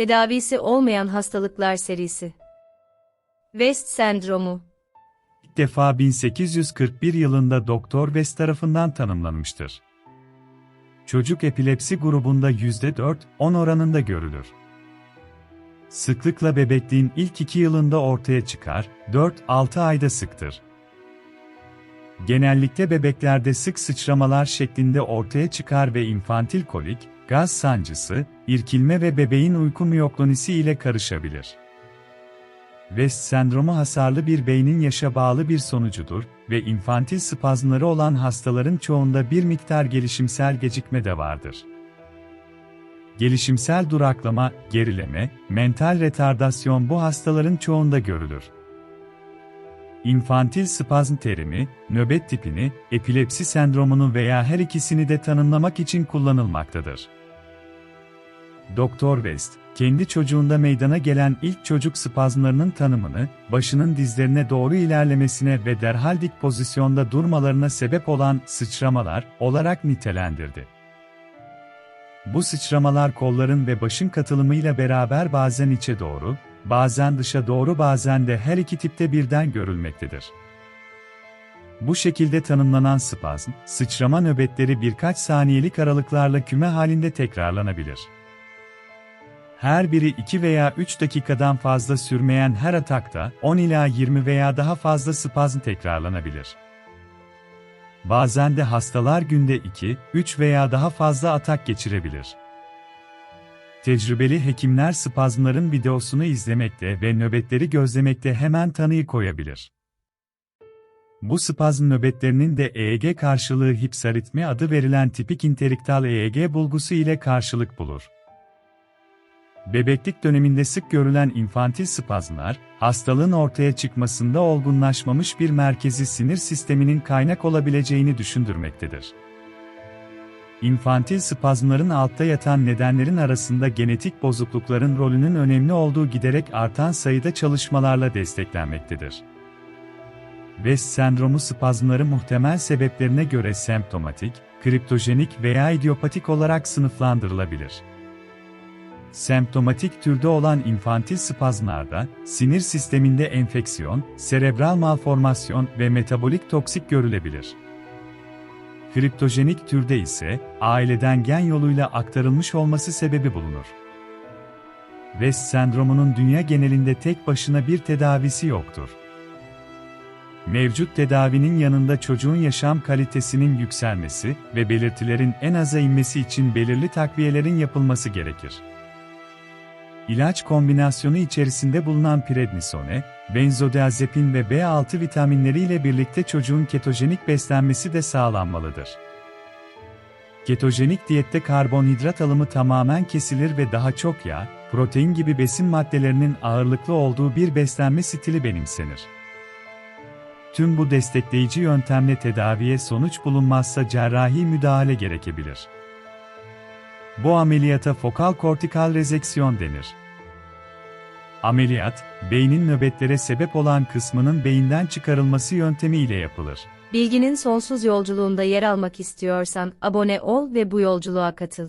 Tedavisi olmayan hastalıklar serisi. West sendromu. İlk defa 1841 yılında Doktor West tarafından tanımlanmıştır. Çocuk epilepsi grubunda %4-10 oranında görülür. Sıklıkla bebekliğin ilk 2 yılında ortaya çıkar, 4-6 ayda sıktır. Genellikle bebeklerde sık sıçramalar şeklinde ortaya çıkar ve infantil kolik, gaz sancısı, irkilme ve bebeğin uyku miyoklonisi ile karışabilir. West sendromu hasarlı bir beynin yaşa bağlı bir sonucudur ve infantil spazmları olan hastaların çoğunda bir miktar gelişimsel gecikme de vardır. Gelişimsel duraklama, gerileme, mental retardasyon bu hastaların çoğunda görülür. İnfantil spazm terimi, nöbet tipini, epilepsi sendromunu veya her ikisini de tanımlamak için kullanılmaktadır. Doktor West, kendi çocuğunda meydana gelen ilk çocuk spazmlarının tanımını, başının dizlerine doğru ilerlemesine ve derhal dik pozisyonda durmalarına sebep olan sıçramalar olarak nitelendirdi. Bu sıçramalar kolların ve başın katılımıyla beraber bazen içe doğru, bazen dışa doğru bazen de her iki tipte birden görülmektedir. Bu şekilde tanımlanan spazm, sıçrama nöbetleri birkaç saniyelik aralıklarla küme halinde tekrarlanabilir. Her biri 2 veya 3 dakikadan fazla sürmeyen her atakta 10 ila 20 veya daha fazla spazm tekrarlanabilir. Bazen de hastalar günde 2, 3 veya daha fazla atak geçirebilir. Tecrübeli hekimler spazmların videosunu izlemekte ve nöbetleri gözlemekte hemen tanıyı koyabilir. Bu spazm nöbetlerinin de EEG karşılığı hipsaritmi adı verilen tipik interiktal EEG bulgusu ile karşılık bulur. Bebeklik döneminde sık görülen infantil spazmlar, hastalığın ortaya çıkmasında olgunlaşmamış bir merkezi sinir sisteminin kaynak olabileceğini düşündürmektedir. İnfantil spazmların altta yatan nedenlerin arasında genetik bozuklukların rolünün önemli olduğu giderek artan sayıda çalışmalarla desteklenmektedir. West sendromu spazmları muhtemel sebeplerine göre semptomatik, kriptojenik veya idiopatik olarak sınıflandırılabilir. Semptomatik türde olan infantil spazmlarda, sinir sisteminde enfeksiyon, serebral malformasyon ve metabolik toksik görülebilir. Kriptojenik türde ise, aileden gen yoluyla aktarılmış olması sebebi bulunur. West sendromunun dünya genelinde tek başına bir tedavisi yoktur. Mevcut tedavinin yanında çocuğun yaşam kalitesinin yükselmesi ve belirtilerin en aza inmesi için belirli takviyelerin yapılması gerekir. İlaç kombinasyonu içerisinde bulunan prednisone, benzodiazepin ve B6 vitaminleri ile birlikte çocuğun ketojenik beslenmesi de sağlanmalıdır. Ketojenik diyette karbonhidrat alımı tamamen kesilir ve daha çok yağ, protein gibi besin maddelerinin ağırlıklı olduğu bir beslenme stili benimsenir. Tüm bu destekleyici yöntemle tedaviye sonuç bulunmazsa cerrahi müdahale gerekebilir. Bu ameliyata fokal kortikal rezeksiyon denir. Ameliyat, beynin nöbetlere sebep olan kısmının beyinden çıkarılması yöntemi ile yapılır. Bilginin sonsuz yolculuğunda yer almak istiyorsan abone ol ve bu yolculuğa katıl.